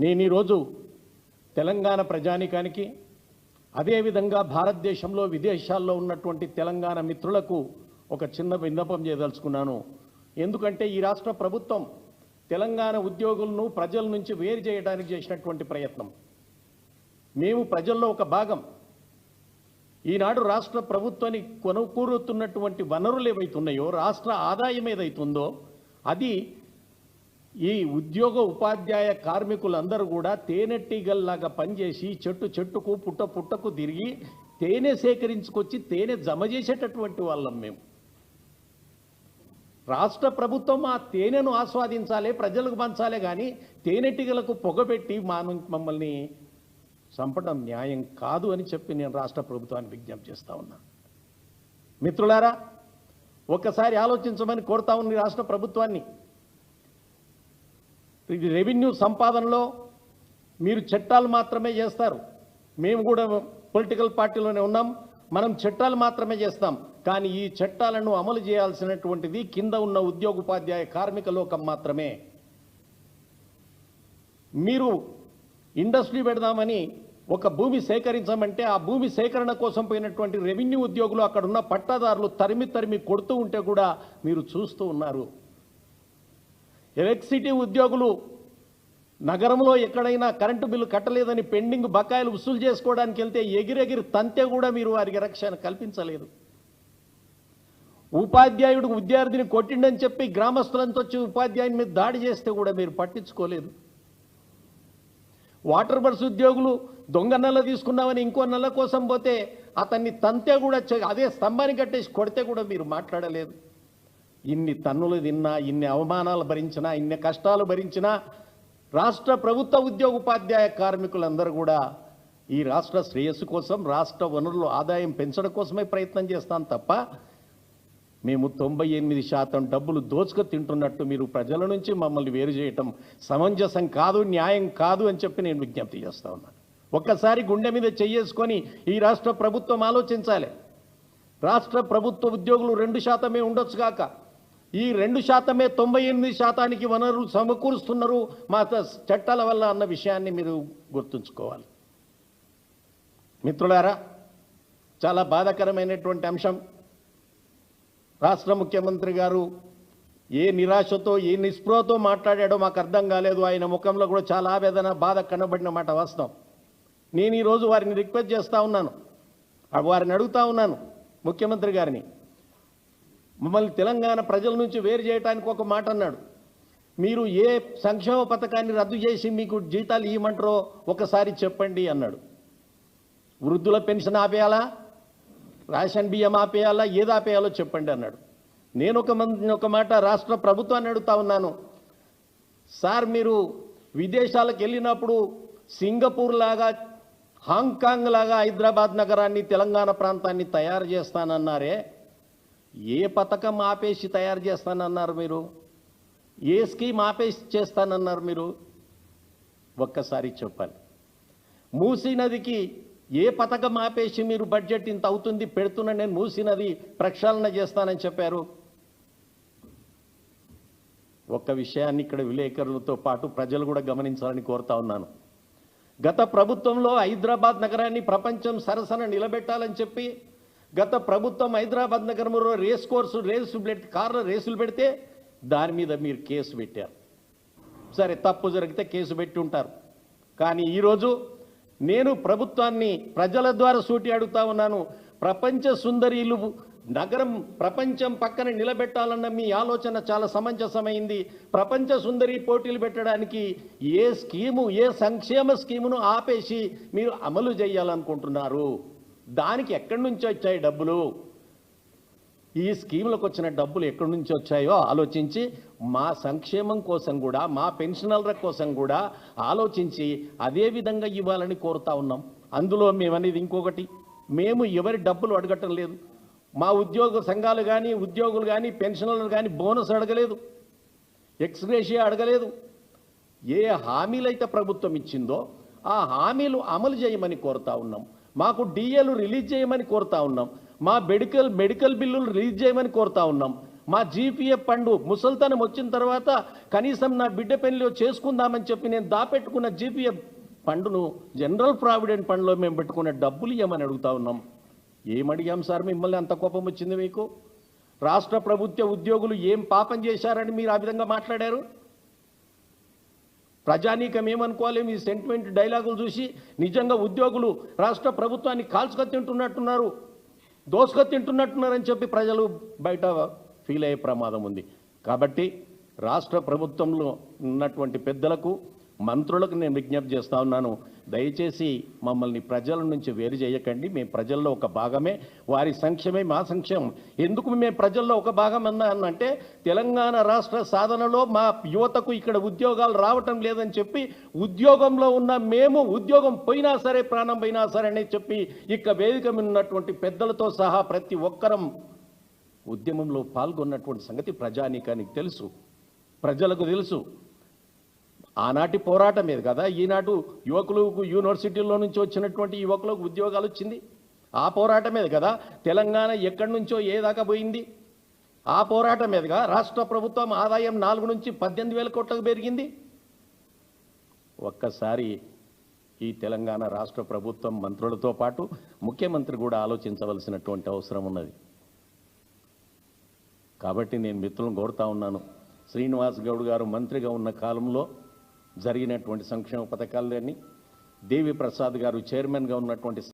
నేను ఈరోజు తెలంగాణ ప్రజానికానికి అదేవిధంగా భారతదేశంలో విదేశాల్లో ఉన్నటువంటి తెలంగాణ మిత్రులకు ఒక చిన్న విన్నపం చేయదలుచుకున్నాను. ఎందుకంటే ఈ రాష్ట్ర ప్రభుత్వం తెలంగాణ ఉద్యోగులను ప్రజల నుంచి వేరు చేయడానికి చేసినటువంటి ప్రయత్నం. మేము ప్రజల్లో ఒక భాగం. ఈనాడు రాష్ట్ర ప్రభుత్వాన్ని కొనుకూరుతున్నటువంటి వనరులు ఏవైతున్నాయో రాష్ట్ర ఆదాయం ఏదైతుందో అది ఈ ఉద్యోగ ఉపాధ్యాయ కార్మికులందరూ కూడా తేనెటీగల్లాగా పనిచేసి చెట్టు చెట్టుకు పుట్ట పుట్టకు తిరిగి తేనె సేకరించుకొచ్చి తేనె జమ చేసేటటువంటి వాళ్ళం మేము. రాష్ట్ర ప్రభుత్వం ఆ తేనెను ఆస్వాదించాలి ప్రజలకు పంచాలి కానీ తేనెటీగలకు పొగబెట్టి మా మమ్మల్ని చంపడం న్యాయం కాదు అని చెప్పి నేను రాష్ట్ర ప్రభుత్వాన్ని విజ్ఞప్తి చేస్తా ఉన్నా. మిత్రులారా ఒక్కసారి ఆలోచించమని కోరుతా ఉంది రాష్ట్ర ప్రభుత్వాన్ని. రెవెన్యూ సంపాదనలో మీరు చట్టాలు మాత్రమే చేస్తారు. మేము కూడా పొలిటికల్ పార్టీలోనే ఉన్నాం. మనం చట్టాలు మాత్రమే చేస్తాం. కానీ ఈ చట్టాలను అమలు చేయాల్సినటువంటిది కింద ఉన్న ఉద్యోగోపాధ్యాయ కార్మిక లోకం మాత్రమే. మీరు ఇండస్ట్రీ పెడదామని ఒక భూమి సేకరించమంటే ఆ భూమి సేకరణ కోసం పోయినటువంటి రెవెన్యూ ఉద్యోగులు అక్కడ ఉన్న పట్టాదారులు తరిమి తరిమి కొడుతూ ఉంటే కూడా మీరు చూస్తూ ఉన్నారు. ఎలక్ట్రిసిటీ ఉద్యోగులు నగరంలో ఎక్కడైనా కరెంటు బిల్లు కట్టలేదని పెండింగ్ బకాయిలు వసూలు చేసుకోవడానికి వెళ్తే ఎగిరెగిరి తంతే కూడా మీరు వారికి రక్షణ కల్పించలేదు. ఉపాధ్యాయుడు విద్యార్థిని కొట్టిండని చెప్పి గ్రామస్తులంతా వచ్చి ఉపాధ్యాయుని మీద దాడి చేస్తే కూడా మీరు పట్టించుకోలేదు. వాటర్ బర్స్ ఉద్యోగులు దొంగ నెల తీసుకున్నామని ఇంకో నెల కోసం పోతే అతన్ని తంతే కూడా అదే స్తంభాన్ని కట్టేసి కొడితే కూడా మీరు మాట్లాడలేదు. ఇన్ని తన్నులు తిన్నా ఇన్ని అవమానాలు భరించినా ఇన్ని కష్టాలు భరించినా రాష్ట్ర ప్రభుత్వ ఉద్యోగ ఉపాధ్యాయ కార్మికులందరూ కూడా ఈ రాష్ట్ర శ్రేయస్సు కోసం రాష్ట్ర వనరులు ఆదాయం పెంచడం కోసమే ప్రయత్నం చేస్తాం తప్ప మేము తొంభై ఎనిమిది శాతం డబ్బులు దోచుకు తింటున్నట్టు మీరు ప్రజల నుంచి మమ్మల్ని వేరు చేయటం సమంజసం కాదు న్యాయం కాదు అని చెప్పి నేను విజ్ఞప్తి చేస్తా ఉన్నాను ఒక్కసారి గుండె మీద చెయ్యేసుకొని ఈ రాష్ట్ర ప్రభుత్వం ఆలోచించాలి. రాష్ట్ర ప్రభుత్వ ఉద్యోగులు రెండు శాతమే ఉండొచ్చు కాక. ఈ రెండు శాతమే తొంభై ఎనిమిది శాతానికి వనరులు సమకూరుస్తున్నారు మా చట్టాల వల్ల అన్న విషయాన్ని మీరు గుర్తుంచుకోవాలి. మిత్రులారా చాలా బాధాకరమైనటువంటి అంశం. రాష్ట్ర ముఖ్యమంత్రి గారు ఏ నిరాశతో ఏ నిస్పృహతో మాట్లాడాడో మాకు అర్థం కాలేదు. ఆయన ముఖంలో కూడా చాలా ఆవేదన బాధ కనబడిన మాట వాస్తవం. నేను ఈరోజు వారిని రిక్వెస్ట్ చేస్తూ ఉన్నాను. వారిని అడుగుతా ఉన్నాను ముఖ్యమంత్రి గారిని. మమ్మల్ని తెలంగాణ ప్రజల నుంచి వేరు చేయడానికి ఒక మాట అన్నాడు. మీరు ఏ సంక్షేమ పథకాన్ని రద్దు చేసి మీకు జీతాలు ఇవ్వమంటారో ఒకసారి చెప్పండి అన్నాడు. వృద్ధుల పెన్షన్ ఆపేయాలా? రేషన్ బియ్యం ఆపేయాలా? ఏది ఆపేయాలో చెప్పండి అన్నాడు. నేను ఒక మంది ఒక మాట రాష్ట్ర ప్రభుత్వాన్ని అడుగుతా ఉన్నాను. సార్ మీరు విదేశాలకు వెళ్ళినప్పుడు సింగపూర్ లాగా హాంకాంగ్ లాగా హైదరాబాద్ నగరాన్ని తెలంగాణ ప్రాంతాన్ని తయారు చేస్తానన్నారే. ఏ పథకం ఆపేసి తయారు చేస్తానన్నారు మీరు? ఏ స్కీమ్ ఆపేసి చేస్తానన్నారు మీరు? ఒక్కసారి చెప్పాలి మూసీ నదికి ఏ పథకం ఆపేసి మీరు బడ్జెట్ ఇంత అవుతుంది పెడుతున్నా నేను మూసీ నది ప్రక్షాళన చేస్తానని చెప్పారు? ఒక్క విషయాన్ని ఇక్కడ విలేకరులతో పాటు ప్రజలు కూడా గమనించాలని కోరుతా ఉన్నాను. గత ప్రభుత్వంలో హైదరాబాద్ నగరాన్ని ప్రపంచం సరసన నిలబెట్టాలని చెప్పి గత ప్రభుత్వం హైదరాబాద్ నగరంలో రేస్ కోర్సు రేసు పెట్టి కార్ల రేసులు పెడితే దాని మీద మీరు కేసు పెట్టారు. సరే తప్పు జరిగితే కేసు పెట్టి ఉంటారు. కానీ ఈరోజు నేను ప్రభుత్వాన్ని ప్రజల ద్వారా సూటి అడుగుతా ఉన్నాను. ప్రపంచ సుందరీలు నగరం ప్రపంచం పక్కన నిలబెట్టాలన్న మీ ఆలోచన చాలా సమంజసమైంది. ప్రపంచ సుందరి పోటీలు పెట్టడానికి ఏ స్కీము ఏ సంక్షేమ స్కీమును ఆపేసి మీరు అమలు చేయాలనుకుంటున్నారు? దానికి ఎక్కడి నుంచి వచ్చాయి డబ్బులు? ఈ స్కీములకు వచ్చిన డబ్బులు ఎక్కడి నుంచి వచ్చాయో ఆలోచించి మా సంక్షేమం కోసం కూడా మా పెన్షనర్ల కోసం కూడా ఆలోచించి అదే విధంగా ఇవ్వాలని కోరుతా ఉన్నాం. అందులో మేమనేది ఇంకొకటి. మేము ఎవరి డబ్బులు అడగటం లేదు. మా ఉద్యోగ సంఘాలు కానీ ఉద్యోగులు కానీ పెన్షనర్లు కానీ బోనస్ అడగలేదు. ఎక్స్గ్రేషియా అడగలేదు. ఏ హామీలైతే ప్రభుత్వం ఇచ్చిందో ఆ హామీలు అమలు చేయమని కోరుతా ఉన్నాం. మాకు డిఏలు రిలీజ్ చేయమని కోరుతా ఉన్నాం. మా మెడికల్ మెడికల్ బిల్లులు రిలీజ్ చేయమని కోరుతా ఉన్నాం. మా జీపీఎఫ్ ఫండ్ ముసల్తనం వచ్చిన తర్వాత కనీసం నా బిడ్డ పెళ్ళి చేసుకుందామని చెప్పి నేను దాపెట్టుకున్న జీపీఎఫ్ ఫండ్ను జనరల్ ప్రావిడెంట్ ఫండ్లో మేము పెట్టుకున్న డబ్బులు ఇవ్వమని అడుగుతా ఉన్నాం. ఏమడిగాం సార్ మిమ్మల్ని అంత కోపం వచ్చింది మీకు? రాష్ట్ర ప్రభుత్వ ఉద్యోగులు ఏం పాపం చేశారని మీరు ఆ విధంగా మాట్లాడారు? ప్రజానీకం ఏమనుకోవాలి మీ సెంటిమెంట్ డైలాగులు చూసి నిజంగా ఉద్యోగులు రాష్ట్ర ప్రభుత్వాన్ని కాల్చుకొని తింటున్నట్టున్నారు. దోసుకొని తింటున్నట్టున్నారని చెప్పి ప్రజలు బయట ఫీల్ అయ్యే ప్రమాదం ఉంది. కాబట్టి రాష్ట్ర ప్రభుత్వంలో ఉన్నటువంటి పెద్దలకు మంత్రులకు నేను విజ్ఞప్తి చేస్తా ఉన్నాను. దయచేసి మమ్మల్ని ప్రజల నుంచి వేరు చేయకండి. మేము ప్రజల్లో ఒక భాగమే. వారి సంక్షేమే మా సంక్షేమం. ఎందుకు మేము ప్రజల్లో ఒక భాగం అన్నా అంటే తెలంగాణ రాష్ట్ర సాధనలో మా యువతకు ఇక్కడ ఉద్యోగాలు రావటం లేదని చెప్పి ఉద్యోగంలో ఉన్న మేము ఉద్యోగం పోయినా సరే ప్రాణం పోయినా సరే అని చెప్పి ఇక వేదిక మీద ఉన్నటువంటి పెద్దలతో సహా ప్రతి ఒక్కరం ఉద్యమంలో పాల్గొన్నటువంటి సంగతి ప్రజానీకానికి తెలుసు. ప్రజలకు తెలుసు. ఆనాటి పోరాటం మీద కదా? ఈనాడు యువకులకు యూనివర్సిటీల్లో నుంచి వచ్చినటువంటి యువకులకు ఉద్యోగాలు వచ్చింది. ఆ పోరాటం మీద కదా? తెలంగాణ ఎక్కడి నుంచో ఏ దాకా పోయింది? ఆ పోరాటం మీదుగా రాష్ట్ర ప్రభుత్వం ఆదాయం నాలుగు నుంచి పద్దెనిమిది వేల కోట్లకు పెరిగింది. ఒక్కసారి ఈ తెలంగాణ రాష్ట్ర ప్రభుత్వం మంత్రులతో పాటు ముఖ్యమంత్రి కూడా ఆలోచించవలసినటువంటి అవసరం ఉన్నది. కాబట్టి నేను మిత్రులను కోరుతా ఉన్నాను. శ్రీనివాస్ గౌడ్ గారు మంత్రిగా ఉన్న కాలంలో జరిగినటువంటి సంక్షేమ పథకాలన్నీ దేవి ప్రసాద్ గారు చైర్మన్గా ఉన్నటువంటి